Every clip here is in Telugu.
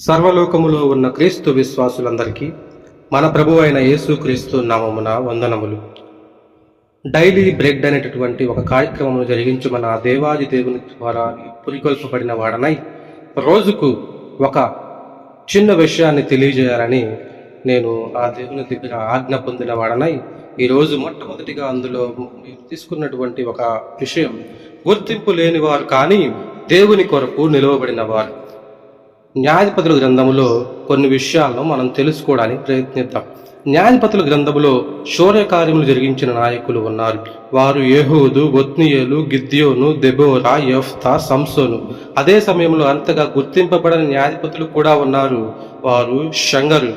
సర్వలోకములో ఉన్న క్రీస్తు విశ్వాసులందరికీ మన ప్రభు అయిన యేసు క్రీస్తు నామమున వందనములు. డైలీ బ్రెడ్ అనేటటువంటి ఒక కార్యక్రమం జరిగించి మన దేవాది దేవుని ద్వారా పురికొల్పబడిన వాడనై రోజుకు ఒక చిన్న విషయాన్ని తెలియజేయాలని నేను ఆ దేవుని దగ్గర ఆజ్ఞ పొందిన వాడనై ఈరోజు మొట్టమొదటిగా అందులో మీరు తీసుకున్నటువంటి ఒక విషయం గుర్తింపు లేని వారు కానీ దేవుని కొరకు నిలువబడిన వారు. న్యాయపతుల గ్రంథములో కొన్ని విషయాలను మనం తెలుసుకోవడానికి ప్రయత్నిద్దాం. న్యాయపతుల గ్రంథములో శౌర్యకార్యములు జరిగించిన నాయకులు ఉన్నారు. వారు యహూదు ఒత్నియేలు గిద్యోను దెబోరా యెఫ్తా సంసోను. అదే సమయంలో అంతగా గుర్తింపబడని న్యాయపతులు కూడా ఉన్నారు. వారు షంగరు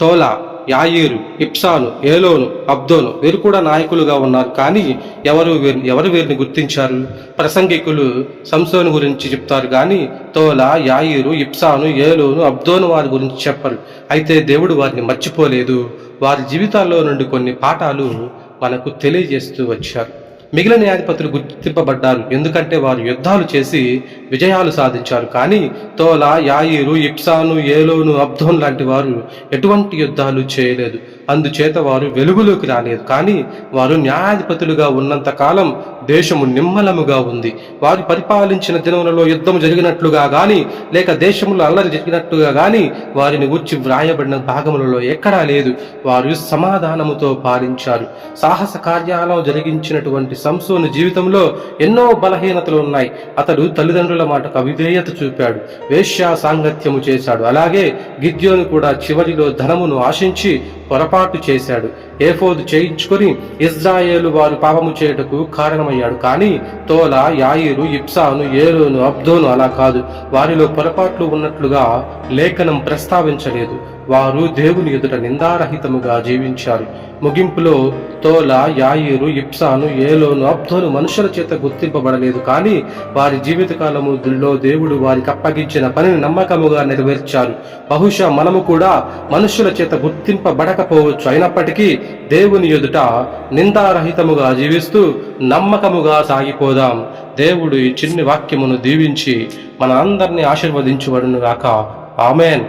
తోలా యాయేరు ఇప్సాను ఏలోను అబ్దోను వీరు కూడా నాయకులుగా ఉన్నారు. కానీ ఎవరు వీరిని ఎవరు వీరిని గుర్తించారు? ప్రసంగికులు సంసోను గురించి చెప్తారు. కానీ తోల యాయేరు ఇప్సాను ఏలోను అబ్దోను వారి గురించి చెప్పరు. అయితే దేవుడు వారిని మర్చిపోలేదు. వారి జీవితాల్లో నుండి కొన్ని పాఠాలు మనకు తెలియజేస్తూ వచ్చారు. మిగిలిన న్యాయపతులు గుర్తింపబడ్డారు. ఎందుకంటే వారు యుద్ధాలు చేసి విజయాలు సాధించారు. కానీ తోలా యాయిరు ఇప్సాను ఏలోను అబ్దోన్ లాంటి వారు ఎటువంటి యుద్ధాలు చేయలేదు. అందుచేత వారు వెలుగులోకి రాలేదు. కానీ వారు న్యాయాధిపతులుగా ఉన్నంత కాలం దేశము నిమ్మలముగా ఉంది. వారు పరిపాలించిన దినములలో యుద్ధం జరిగినట్లుగా గాని లేక దేశంలో అల్లరి జరిగినట్లుగా గాని వారిని ఉచ్చి వ్రాయబడిన భాగములలో ఎక్కడా లేదు. వారు సమాధానముతో పాలించారు. సాహస కార్యాలను జరిగించినటువంటి సంసోను జీవితంలో ఎన్నో బలహీనతలు ఉన్నాయి. అతడు తల్లిదండ్రుల మాటకు అవిధేయత చూపాడు వేశ్యా సాంగత్యము చేశాడు. అలాగే గిద్యోను కూడా చివరిలో ధనమును ఆశించి పొరపాటు చేశాడు. ఏఫోదు చేయించుకొని ఇజ్రాయేలు వారు పాపము చేయుటకు కారణమయ్యాడు. కానీ తోల యాయిరు ఇప్సాను ఏలోను అబ్దోను అలా కాదు. వారిలో పొరపాట్లు ఉన్నట్లుగా లేఖనం ప్రస్తావించలేదు. వారు దేవుని ఎదుట నిందారహితముగా జీవించారు. ముగింపులో తోల యాయిరు ఇప్సాను ఏలోను అబ్దోను మనుషుల చేత గుర్తింపబడలేదు. కానీ వారి జీవితకాలములో దేవుడు వారికి అప్పగించిన పనిని నమ్మకముగా నెరవేర్చారు. బహుశా మనము కూడా మనుషుల చేత గుర్తింపబడకపోవచ్చు అయినప్పటికీ దేవుని ఎదుట నిందారహితముగా జీవిస్తూ నమ్మకముగా సాగిపోదాం. దేవుడు ఈ చిన్ని వాక్యమును దీవించి మన అందరినీ ఆశీర్వదించువడును గాక ఆమెన్.